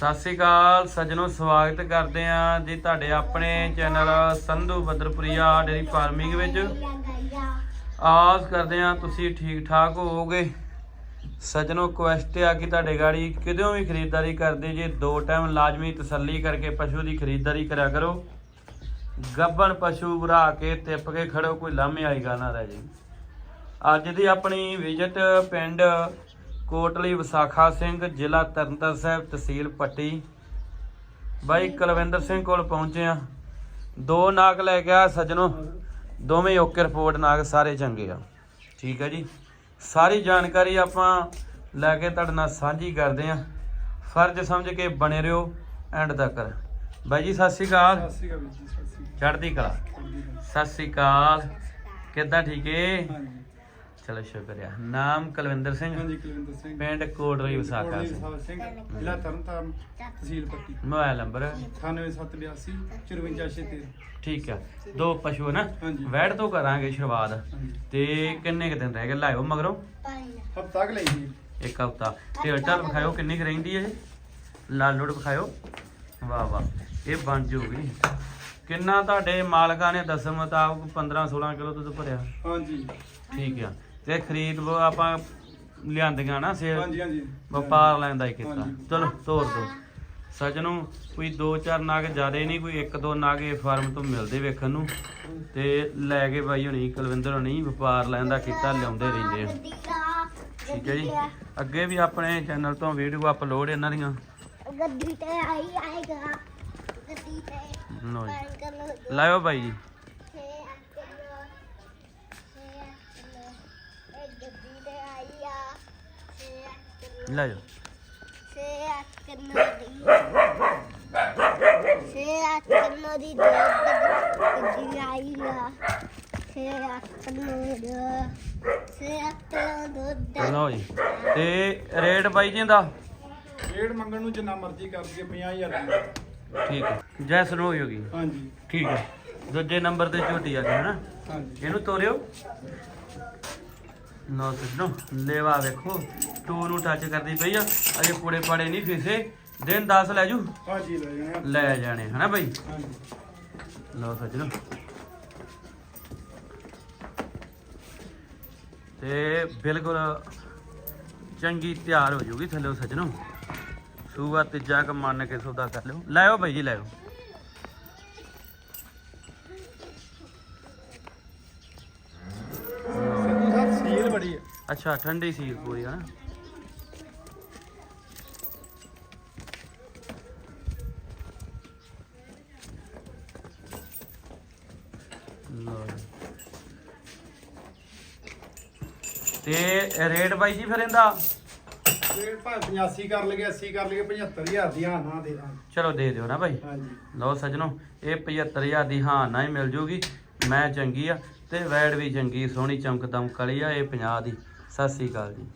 ਸਤਿ ਸ੍ਰੀ ਅਕਾਲ ਸੱਜਣੋ, ਸਵਾਗਤ ਕਰਦੇ ਆ ਜੀ ਤੁਹਾਡੇ ਆਪਣੇ channel Sandhu Badarpuria dairy farming ਵਿੱਚ। ਆਸ ਕਰਦੇ ਆ ਤੁਸੀਂ ਠੀਕ ਠਾਕ ਹੋਵੋਗੇ। ਸੱਜਣੋ ਕੁਐਸਟ ਆ ਕਿ ਤੁਹਾਡੇ ਗਾੜੀ ਕਿਦੋਂ ਵੀ ਖਰੀਦਦਾਰੀ ਕਰਦੇ ਜੇ। ਦੋ ਟਾਈਮ ਲਾਜ਼ਮੀ ਤਸੱਲੀ ਕਰਕੇ ਪਸ਼ੂ ਦੀ ਖਰੀਦਦਾਰੀ ਕਰਿਆ ਕਰੋ। ਗੱਬਣ ਪਸ਼ੂ ਭਰਾ ਕੇ ਤਿੱਪ ਕੇ ਖੜੋ, ਕੋਈ ਲਾਮੇ ਵਾਲੀ ਗੱਲ ਨਾ ਰਹਿ ਜੇ। ਅੱਜ ਦੀ ਆਪਣੀ ਵਿਜ਼ਿਟ ਪਿੰਡ ਕੋਟਲੀ ਵਿਸਾਖਾ ਸਿੰਘ ਜ਼ਿਲ੍ਹਾ ਤਰਨਤਾਰਨ ਸਾਹਿਬ ਤਹਿਸੀਲ ਪੱਟੀ। ਬਾਈ ਕੁਲਵਿੰਦਰ ਸਿੰਘ ਕੋਲ ਪਹੁੰਚੇ ਆ ਦੋ ਨਾਗ ਲੈ ਕੇ ਆ ਸੱਜਣੋ। ਦੋਵੇਂ ਓਕੇ ਰਿਪੋਰਟ ਨਾਗ ਸਾਰੇ ਚੰਗੇ ਆ। ਠੀਕ ਹੈ ਜੀ। ਸਾਰੀ ਜਾਣਕਾਰੀ ਆਪਾਂ ਲੈ ਕੇ ਤੁਹਾਡੇ ਨਾਲ ਸਾਂਝੀ ਕਰਦੇ ਆ ਫਰਜ਼ ਸਮਝ ਕੇ ਬਣੇ ਰਹੋ ਐਂਡ ਤੱਕ। ਬਾਈ ਜੀ ਸਤਿ ਸ਼੍ਰੀ ਅਕਾਲ। ਸਤਿ ਸ਼੍ਰੀ ਅਕਾਲ ਜੀ ਸਤਿ ਸ਼੍ਰੀ ਚੜ੍ਹਦੀ ਕਲਾ। ਅਕਾਲ ਸਤਿ ਸ਼੍ਰੀ ਅਕਾਲ। ਕਿੱਦਾਂ ਠੀਕ ਏ? ਹਾਂਜੀ। ਚਲੋ ਸ਼ੁਕਰੀਆ। ਨਾਮ ਕੁਲਵਿੰਦਰ ਸਿੰਘ। ਹਾਂਜੀ ਕੁਲਵਿੰਦਰ ਸਿੰਘ। ਪਿੰਡ ਕੋਟਲੀ ਵਿਸਾਖਾ ਸਿੰਘ। ਸਿੰਘ ਜ਼ਿਲ੍ਹਾ ਤਰਨਤਾਰਨ ਤਹਿਸੀਲ ਪੱਟੀ। Mobile number. 9782 5463 ਠੀਕ ਆ। ਦੋ ਪਸ਼ੂ ਨਾ। ਵੈੜ ਤੋਂ ਕਰਾਂਗੇ ਸ਼ੁਰੂਆਤ। ਤੇ ਕਿੰਨੇ ਕੁ ਦਿਨ ਰਹਿ ਗਏ? ਲਾਇਓ ਮਗਰੋਂ। ਹਫਤਾ ਕ ਲਈ ਜੀ। ਇੱਕ ਹਫਤਾ। ਤੇ ਢਲ ਵਿਖਾਇਓ ਕਿੰਨੀ ਕੁ ਰਹਿੰਦੀ ਹੈ ਇਹ? ਲਾਲ ਲੋੜ ਵਿਖਾਇਓ। ਵਾਹ ਵਾਹ। ਇਹ ਬਣ ਜੂਗੀ। ਕਿੰਨਾ ਤੁਹਾਡੇ ਮਾਲਕਾਂ ਨੇ ਦੱਸਣ ਮੁਤਾਬਕ 15 16 ਕਿਲੋ ਦੁੱਧ ਭਰਿਆ? ਹਾਂਜੀ। ਠੀਕ ਆ। ਤੇ ਖਰੀਦ ਵ- ਆਪਾਂ ਲਿਆਂਦੀਆਂ ਨਾ ਸੇਲ। ਹਾਂਜੀ ਹਾਂਜੀ। ਵਪਾਰ ਲੈਣ ਦਾ ਹੀ ਕੀਤਾ। ਹਾਂਜੀ। ਚਲੋ ਤੋਰ ਦੋ। ਸੱਜਣੋ ਕੋਈ 2-4 ਨਾਗ ਜ਼ਿਆਦੇ ਨਹੀਂ ਕੋਈ 1-2 ਨਾਗ ਇਹ ਫਾਰਮ ਤੋਂ ਮਿਲਦੇ ਵੇਖਣ ਨੂੰ। ਤੇ ਲੈ ਕੇ ਬਾਈ ਹੁਣੀ ਕੁਲਵਿੰਦਰ ਹੁਣੀ ਵਪਾਰ ਲੈਣ ਦਾ ਕੀਤਾ ਲਿਆਉਂਦੇ ਰਹਿੰਦੇ ਆ। ਠੀਕ ਹੈ ਜੀ। ਅੱਗੇ ਵੀ ਆਪਣੇ ਚੈਨਲ ਤੋਂ ਵੀਡੀਓ ਅਪਲੋਡ ਇਹਨਾਂ ਦੀਆਂ। ਗੱਡੀ ਤੇ ਆਈ ਆਏਗਾ। ਗੱਡੀ ਤੇ ਲਓ ਜੀ। ਅੰਕਲ ਲਾਇਓ ਬਾਈ ਜੀ। ਦੀ ਦੀ ਦੀ ਲਓ ਜੀ। ਤੇ ਰੇਟ ਬਾਈ ਜੀ ਦਾ? ਰੇਟ ਮੰਗਣ ਨੂੰ ਜਿੰਨਾ ਮਰਜ਼ੀ ਕਰ ਦਈਏ 50000 ਰੁਪਏ। ਠੀਕ ਹੈ। ਜੈਸਨ ਹੋ ਗਈ ਹਾਂਜੀ। ਠੀਕ ਹੈ। ਦੂਜੇ ਨੰਬਰ ਤੇ ਝੋਟੀ ਆ ਗਈ ਹੈ ਨਾ? ਹਾਂਜੀ। ਇਹਨੂੰ ਤੋਰਿਓ। ਨੋ ਸਜਣੋ ਲੇਵਾ ਵੇਖੋ ਟੂ ਨੂੰ ਟੱਚ ਕਰਦੀ ਪਈ ਆ ਅਜੇ ਪੂੜੇ ਪਾੜੇ ਨਹੀਂ ਫੀਸੇ। ਦਿਨ 10 ਲੈ ਜੂ। ਹਾਂਜੀ ਲੈ ਜਾਣੇ ਆ। ਲੈ ਜਾਣੇ ਹਨਾ ਬਈ? ਹਾਂਜੀ। ਲਓ ਸਜਣੋ ਤੇ ਬਿਲਕੁਲ ਚੰਗੀ ਤਿਆਰ ਹੋ ਜੂਗੀ ਥੱਲੇ ਸਜਣੋ। ਸੂਆ ਤੀਜਾ ਕ ਮੰਨ ਕੇ ਸੌਦਾ ਕਰ ਲਿਓ। ਲੈਓ ਬਾਈ ਜੀ ਲੈਓ ਸੰਧੂ ਸਾਹਿਬ ਸੀਲ ਬੜੀ ਹੈ ਅੱਛਾ ਠੰਡੀ ਸੀ ਪੂਰੀ ਹਨਾ। ਤੇ ਰੇਟ ਬਾਈ ਜੀ ਫਿਰ ਇਹਦਾ? ਰੇਟ ਭਾਵੇਂ 85 ਕਰ ਲਈਏ 80 ਕਰ ਲਈਏ 75000 ਦੀ ਹਾਂ ਨਾ ਦੇ ਦਾਂਗੇ। ਚਲੋ ਦੇ ਦਿਓ ਨਾ ਬਾਈ। ਹਾਂਜੀ। ਲਓ ਸੱਜਣੋ ਇਹ 75000 ਦੀ ਹਾਂ ਨਾ ਹੀ ਮਿਲ ਜੂਗੀ। ਮੈਂ ਚੰਗੀ ਆ ਤੇ ਵੈੜ ਵੀ ਚੰਗੀ ਸੋਹਣੀ ਚਮਕ ਦਮਕ ਵਾਲੀ ਆ ਇਹ 50 ਦੀ। ਸਤਿ ਸ੍ਰੀ ਅਕਾਲ ਜੀ।